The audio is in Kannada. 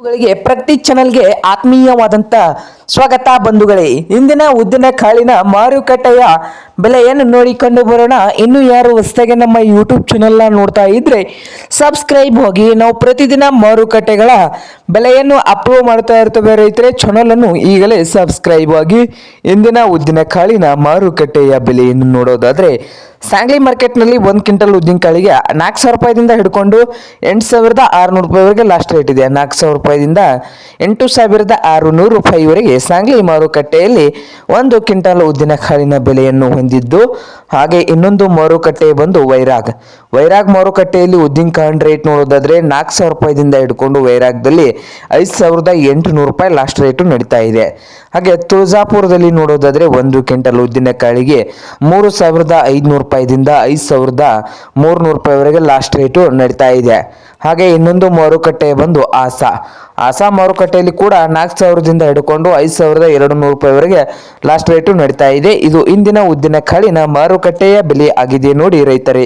ಗಳಿಗೆ ಪ್ರತಿ ಚಾನಲ್ಗೆ ಆತ್ಮೀಯವಾದಂತ ಸ್ವಾಗತ ಬಂಧುಗಳೇ. ಇಂದಿನ ಉದ್ದಿನ ಕಾಳಿನ ಮಾರುಕಟ್ಟೆಯ ಬೆಲೆಯನ್ನು ನೋಡಿಕೊಂಡು ಬರೋಣ. ಇನ್ನು ಯಾರು ಹೊಸದಾಗಿ ನಮ್ಮ ಯೂಟ್ಯೂಬ್ ಚಾನೆಲ್ನ ನೋಡ್ತಾ ಇದ್ರೆ ಸಬ್ಸ್ಕ್ರೈಬ್ ಹೋಗಿ. ನಾವು ಪ್ರತಿದಿನ ಮಾರುಕಟ್ಟೆಗಳ ಬೆಲೆಯನ್ನು ಅಪ್ಲೋಡ್ ಮಾಡ್ತಾ ಇರ್ತವೆ ರೈತರೆ. ಚಾನಲನ್ನು ಈಗಲೇ ಸಬ್ಸ್ಕ್ರೈಬ್ ಆಗಿ. ಇಂದಿನ ಉದ್ದಿನ ಕಾಳಿನ ಮಾರುಕಟ್ಟೆಯ ಬೆಲೆಯನ್ನು ನೋಡೋದಾದ್ರೆ ಸಾಂಗ್ಲಿ ಮಾರ್ಕೆಟ್ನಲ್ಲಿ ಒಂದು ಕ್ವಿಂಟಲ್ ಉದ್ದಿನಕಾಳಿಗೆ ನಾಲ್ಕು ಸಾವಿರ ರೂಪಾಯಿದಿಂದ ಹಿಡ್ಕೊಂಡು ಎಂಟು ಸಾವಿರದ ಆರುನೂರು ರೂಪಾಯಿವರೆಗೆ ಲಾಸ್ಟ್ ರೇಟ್ ಇದೆ. ನಾಲ್ಕು ಸಾವಿರ ರೂಪಾಯಿದಿಂದ ಎಂಟು ಸಾವಿರದ ಆರುನೂರು ರೂಪಾಯಿವರೆಗೆ ಸಾಂಗ್ಲಿ ಮಾರುಕಟ್ಟೆಯಲ್ಲಿ ಒಂದು ಕ್ವಿಂಟಲ್ ಉದ್ದಿನಕಾಳಿನ ಬೆಲೆಯನ್ನು ಹೊಂದಿದ್ದು, ಹಾಗೆ ಇನ್ನೊಂದು ಮಾರುಕಟ್ಟೆ ಬಂದು ವೈರಾಗ್. ವೈರಾಗ್ ಮಾರುಕಟ್ಟೆಯಲ್ಲಿ ಉದ್ದಿನ ಕಾಳಿನ ರೇಟ್ ನೋಡೋದಾದ್ರೆ ನಾಲ್ಕು ಸಾವಿರ ರೂಪಾಯಿದಿಂದ ಹಿಡ್ಕೊಂಡು ವೈರಾಗ್ದಲ್ಲಿ ಐದು ಸಾವಿರದ ಎಂಟುನೂರು ರೂಪಾಯಿ ಲಾಸ್ಟ್ ರೇಟು ನಡೀತಾ ಇದೆ. ಹಾಗೆ ತುಳಜಾಪುರದಲ್ಲಿ ನೋಡೋದಾದ್ರೆ ಒಂದು ಕ್ವಿಂಟಲ್ ಉದ್ದಿನಕಾಳಿಗೆ ಮೂರು ಸಾವಿರದ ಐದುನೂರು ರೂಪಾಯಿದಿಂದ ಐದು ಸಾವಿರದ ಮೂರುನೂರು ರೂಪಾಯಿವರೆಗೆ ಲಾಸ್ಟ್ ರೇಟು ನಡೀತಾ ಇದೆ. ಹಾಗೆ ಇನ್ನೊಂದು ಮಾರುಕಟ್ಟೆ ಬಂದು ಆಸಾ. ಆಸಾ ಮಾರುಕಟ್ಟೆಯಲ್ಲಿ ಕೂಡ ನಾಲ್ಕು ಸಾವಿರದಿಂದ ಹಿಡ್ಕೊಂಡು ಐದು ಸಾವಿರದ ಎರಡು ನೂರು ರೂಪಾಯಿವರೆಗೆ ಲಾಸ್ಟ್ ರೇಟು ನಡೀತಾ ಇದೆ. ಇದು ಇಂದಿನ ಉದ್ದಿನ ಕಾಳಿನ ಮಾರುಕಟ್ಟೆಯ ಬೆಲೆ ಆಗಿದೆ ನೋಡಿ ರೈತರೇ.